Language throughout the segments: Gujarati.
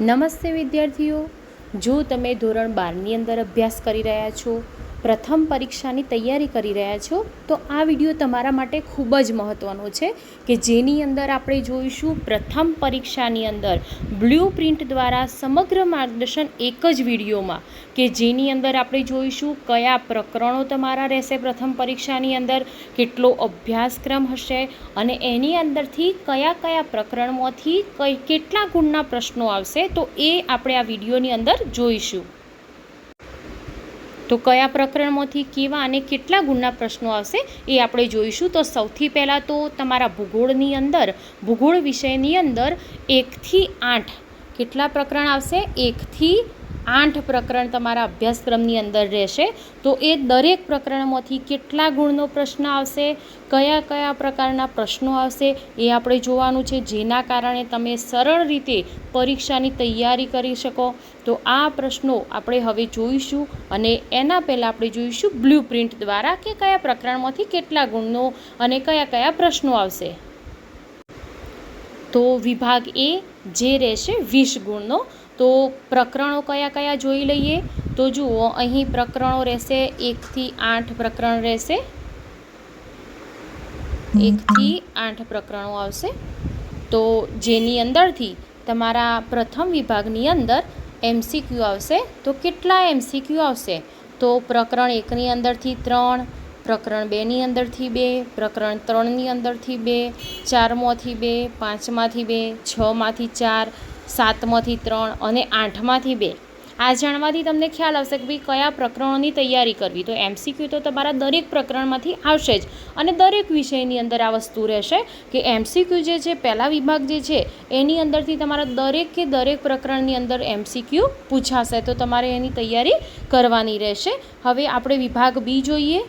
નમસ્તે વિદ્યાર્થીઓ. જો તમે ધોરણ બારની અંદર અભ્યાસ કરી રહ્યા છો પ્રથમ પરીક્ષાની તૈયારી કરી રહ્યા છો, તો આ વીડિયો તમારા માટે ખૂબ જ મહત્ત્વનો છે કે જેની અંદર આપણે જોઈશું પ્રથમ પરીક્ષાની અંદર બ્લુ પ્રિન્ટ દ્વારા સમગ્ર માર્ગદર્શન એક જ વિડીયોમાં કે જેની અંદર આપણે જોઈશું કયા પ્રકરણો તમારા રહેશે પ્રથમ પરીક્ષાની અંદર, કેટલો અભ્યાસક્રમ હશે અને એની અંદરથી કયા કયા પ્રકરણમાંથી કઈ કેટલા ગુણના પ્રશ્નો આવશે, તો એ આપણે આ વિડીયોની અંદર જોઈશું. તો કયા પ્રકરણમાંથી કેવા અને કેટલા ગુણના પ્રશ્નો આવશે એ આપણે જોઈશું. તો સૌથી પહેલાં તો તમારા ભૂગોળની અંદર, ભૂગોળ વિષયની અંદર એકથી આઠ કેટલા પ્રકરણ આવશે? એકથી આઠ પ્રકરણ તમારા અભ્યાસક્રમની અંદર રહેશે. તો એ દરેક પ્રકરણમાંથી કેટલા ગુણનો પ્રશ્ન આવશે? કયા કયા પ્રકારના પ્રશ્નો આવશે? એ આપણે જોવાનું છે. જેના કારણે તમે સરળ રીતે પરીક્ષાની તૈયારી કરી શકો. તો આ પ્રશ્નો આપણે હવે જોઈશું અને એના પહેલાં આપણે જોઈશું બ્લુ પ્રિન્ટ દ્વારા કે કયા પ્રકરણમાંથી કેટલા ગુણનો અને કયા કયા પ્રશ્નો આવશે. તો વિભાગ એ જે રહેશે વીસ ગુણનો તો પ્રકરણો કયા કયા જોઈ લઈએ? તો જુઓ, અહીં પ્રકરણો રહેશે એકથી આઠ પ્રકરણ રહેશે. એકથી આઠ પ્રકરણો આવશે. તો જેની અંદરથી તમારા પ્રથમ વિભાગની અંદર એમસીક્યુ આવશે, તો કેટલા એમસીક્યુ આવશે? તો પ્રકરણ એકની અંદરથી ત્રણ, પ્રકરણ બેની અંદરથી બે, પ્રકરણ ત્રણની અંદરથી બે, ચારમાંથી બે, પાંચમાંથી બે, છમાંથી ચાર સાતમાંથી ત્રણ અને આઠમાંથી બે. આ જાણવાથી તમને ખ્યાલ આવશે કે ભાઈ કયા પ્રકરણોની તૈયારી કરવી. તો એમસીક્યુ તો તમારા દરેક પ્રકરણમાંથી આવશે જ. અને દરેક વિષયની અંદર આ વસ્તુ રહેશે કે એમસીક્યુ જે છે, પહેલા વિભાગ જે છે, એની અંદરથી તમારા દરેક કે દરેક પ્રકરણની અંદર એમસીક્યુ પૂછાશે. તો તમારે એની તૈયારી કરવાની રહેશે. હવે આપણે વિભાગ બી જોઈએ.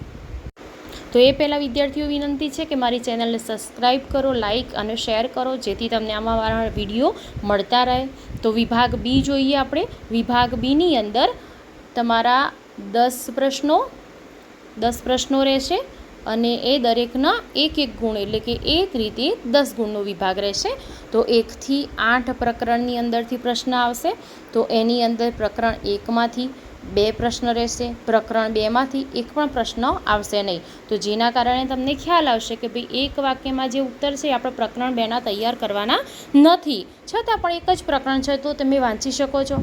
તો એ પહેલાં વિદ્યાર્થીઓ વિનંતી છે કે મારી ચેનલને સબસ્ક્રાઈબ કરો, લાઇક અને શેર કરો, જેથી તમને આમાં મારા વીડિયો મળતા રહે. તો વિભાગ બી જોઈએ આપણે. વિભાગ બીની અંદર તમારા દસ પ્રશ્નો દસ પ્રશ્નો રહેશે અને એ દરેકના એક એક ગુણ, એટલે કે એક રીતે દસ ગુણનો વિભાગ રહેશે. તો એકથી આઠ પ્રકરણની અંદરથી પ્રશ્ન આવશે. તો એની અંદર પ્રકરણ એકમાંથી બે પ્રશ્ન રહેશે. પ્રકરણ બેમાંથી એક પણ પ્રશ્ન આવશે નહીં. તો જેના કારણે તમને ખ્યાલ આવશે કે ભાઈ એક વાક્યમાં જે ઉત્તર છે એ આપણે પ્રકરણ બેના તૈયાર કરવાના નથી. છતાં પણ એક જ પ્રકરણ છે, તો તમે વાંચી શકો છો.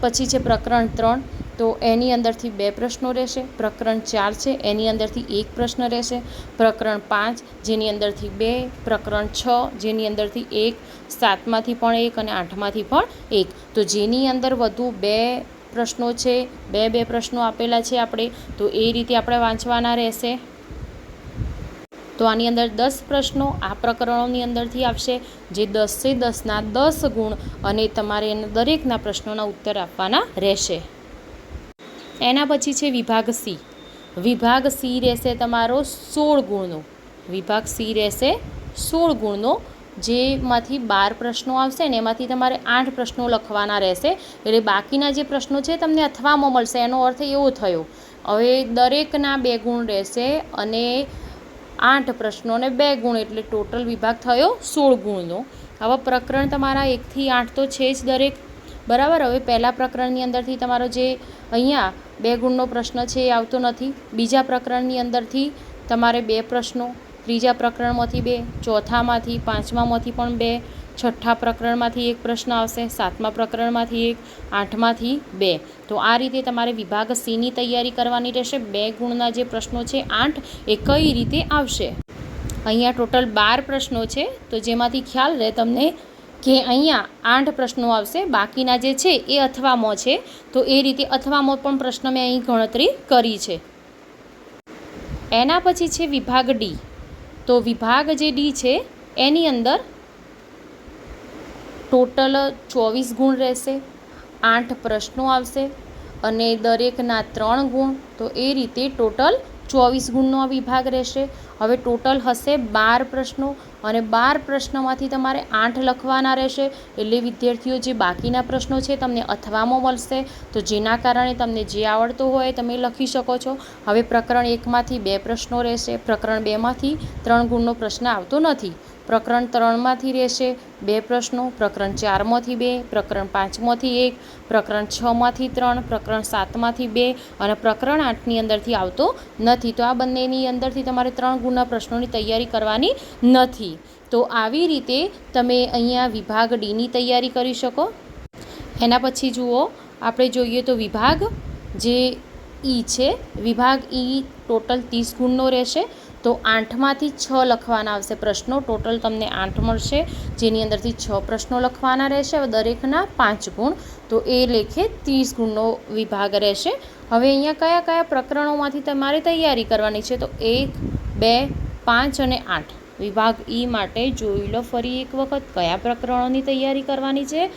પછી છે પ્રકરણ ત્રણ, તો એની અંદરથી બે પ્રશ્નો રહેશે. પ્રકરણ ચાર છે, એની અંદરથી એક પ્રશ્ન રહેશે. પ્રકરણ પાંચ, જેની અંદરથી બે. પ્રકરણ છ, જેની અંદરથી એક. સાતમાંથી પણ એક અને આઠમાંથી પણ એક. તો જેની અંદર વધુ બે પ્રશ્નો છે, બે બે પ્રશ્નો આપેલા છે આપણે, તો એ રીતે આપણે વાંચવાના રહેશે. તો આની અંદર દસ પ્રશ્નો આ પ્રકરણોની અંદરથી આવશે, જે દસે દસના દસ ગુણ અને તમારે એના દરેકના પ્રશ્નોના ઉત્તર આપવાના રહેશે. એના પછી છે વિભાગ સી. વિભાગ સી રહેશે તમારો સોળ ગુણનો. વિભાગ સી રહેશે સોળ ગુણનો જેમાંથી બાર પ્રશ્નો આવશે ને એમાંથી તમારે આઠ પ્રશ્નો લખવાના રહેશે. એટલે બાકીના જે પ્રશ્નો છે તમને અથવામાં મળશે. એનો અર્થ એવો થયો, હવે દરેકના બે ગુણ રહેશે અને આઠ પ્રશ્નો અને બે ગુણ એટલે ટોટલ વિભાગ થયો સોળ ગુણનો. આવા પ્રકરણ તમારા એકથી આઠ તો છે જ દરેક. બરાબર? હવે પહેલાં પ્રકરણની અંદરથી તમારો જે અહીંયા બે ગુણનો પ્રશ્ન છે એ આવતો નથી. બીજા પ્રકરણની અંદરથી તમારે બે પ્રશ્નો ત્રીજા પ્રકરણમાંથી બે, ચોથામાંથી, પાંચમામાંથી પણ બે, છઠ્ઠા પ્રકરણમાંથી એક પ્રશ્ન આવશે, સાતમા પ્રકરણમાંથી એક, આઠમાંથી બે. તો આ રીતે તમારે વિભાગ સીની તૈયારી કરવાની રહેશે. બે ગુણના જે પ્રશ્નો છે, આઠ, એ કઈ રીતે આવશે? અહીંયા ટોટલ બાર પ્રશ્નો છે. તો જેમાંથી ખ્યાલ રહે તમને કે અહીંયા આઠ પ્રશ્નો આવશે. બાકીના જે છે, એ અથવામાં છે. તો એ રીતે અથવામાં પણ પ્રશ્ન મેં અહીં ગણતરી કરી છે. એના પછી છે વિભાગ ડી. તો વિભાગ જે ડી છે, એની અંદર ટોટલ ચોવીસ ગુણ રહેશે, આઠ પ્રશ્નો આવશે અને દરેકના ત્રણ ગુણ, તો એ રીતે ટોટલ ચોવીસ ગુણનો આ વિભાગ રહેશે. હવે ટોટલ હશે બાર પ્રશ્નો અને બાર પ્રશ્નોમાંથી તમારે આઠ લખવાના રહેશે. એટલે વિદ્યાર્થીઓ, જે બાકીના પ્રશ્નો છે તમને અથવામાં મળશે. તો જેના કારણે તમને જે આવડતું હોય તમે લખી શકો છો. હવે પ્રકરણ એકમાંથી બે પ્રશ્નો રહેશે. પ્રકરણ બેમાંથી ત્રણ ગુણનો પ્રશ્ન આવતો નથી. પ્રકરણ ત્રણમાંથી રહેશે. બે પ્રશ્નો, પ્રકરણ ચારમાંથી બે, પ્રકરણ પાંચમાંથી એક, પ્રકરણ છમાંથી ત્રણ, પ્રકરણ સાતમાંથી બે અને પ્રકરણ આઠની અંદરથી આવતો નથી. તો આ બંનેની અંદરથી તમારે ત્રણ ગુણના પ્રશ્નોની તૈયારી કરવાની નથી. તો આવી રીતે તમે અહીંયા વિભાગ ડીની તૈયારી કરી શકો. એના પછી જુઓ, આપણે જોઈએ તો વિભાગ જે ઈ છે, વિભાગ ઈ ટોટલ ત્રીસ ગુણનો રહેશે. તો આઠમાંથી છ લખવાના આવશે પ્રશ્નો. ટોટલ તમને આઠ મળશે. જેની અંદરથી છ પ્રશ્નો લખવાના રહેશે. હવે દરેકના પાંચ ગુણ. તો એ લેખે ત્રીસ ગુણનો વિભાગ રહેશે. હવે અહીંયા કયા કયા પ્રકરણોમાંથી તમારે તૈયારી કરવાની છે? તો એક, બે, પાંચ અને આઠ. વિભાગ ઈ માટે જોઈ લો ફરી એક વખત કયા પ્રકરણોની તૈયારી કરવાની છે?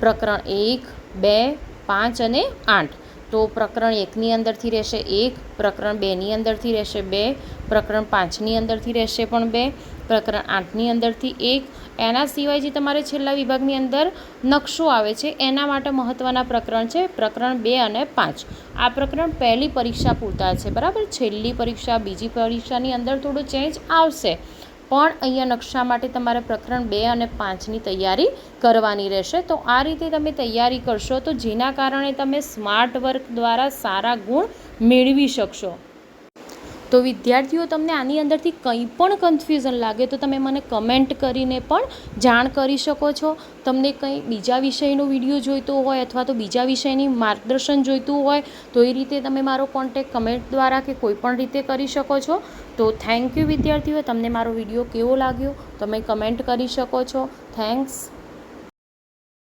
પ્રકરણ એક, બે, પાંચ અને આઠ. તો પ્રકરણ એકની અંદરથી રહેશે એક, પ્રકરણ બેની અંદરથી રહેશે બે, પ્રકરણ પાંચની અંદરથી રહેશે પણ બે, પ્રકરણ આઠની અંદરથી એક. એના સિવાય જે તમારે છેલ્લા વિભાગની અંદર નકશો આવે છે, એના માટે મહત્ત્વના પ્રકરણ છે પ્રકરણ બે અને પાંચ. આ પ્રકરણ પહેલી પરીક્ષા પૂરતા છે, બરાબર? છેલ્લી પરીક્ષા, બીજી પરીક્ષાની અંદર થોડું ચેન્જ આવશે. પણ અહીંયા નકશા માટે તમારે પ્રકરણ બે અને પાંચની તૈયારી કરવાની રહેશે. તો આ રીતે તમે તૈયારી કરશો તો જેના કારણે તમે સ્માર્ટ વર્ક દ્વારા સારા ગુણ મેળવી શકશો. તો વિદ્યાર્થીઓ તમને આની અંદરથી કંઈ પણ કન્ફ્યુઝન લાગે તો તમે મને કમેન્ટ કરીને પણ જાણ કરી શકો છો. તમને કંઈ બીજા વિષયનો વીડિયો જોઈતો હોય અથવા તો બીજા વિષયની માર્ગદર્શન જોઈતું હોય તો એ રીતે તમે મારો કોન્ટેક કમેન્ટ દ્વારા કે કોઈ પણ રીતે કરી શકો છો. તો થેન્ક યુ વિદ્યાર્થીઓ, તમને મારો વીડિયો કેવો લાગ્યો? તમે કમેન્ટ કરી શકો છો. થેન્ક્સ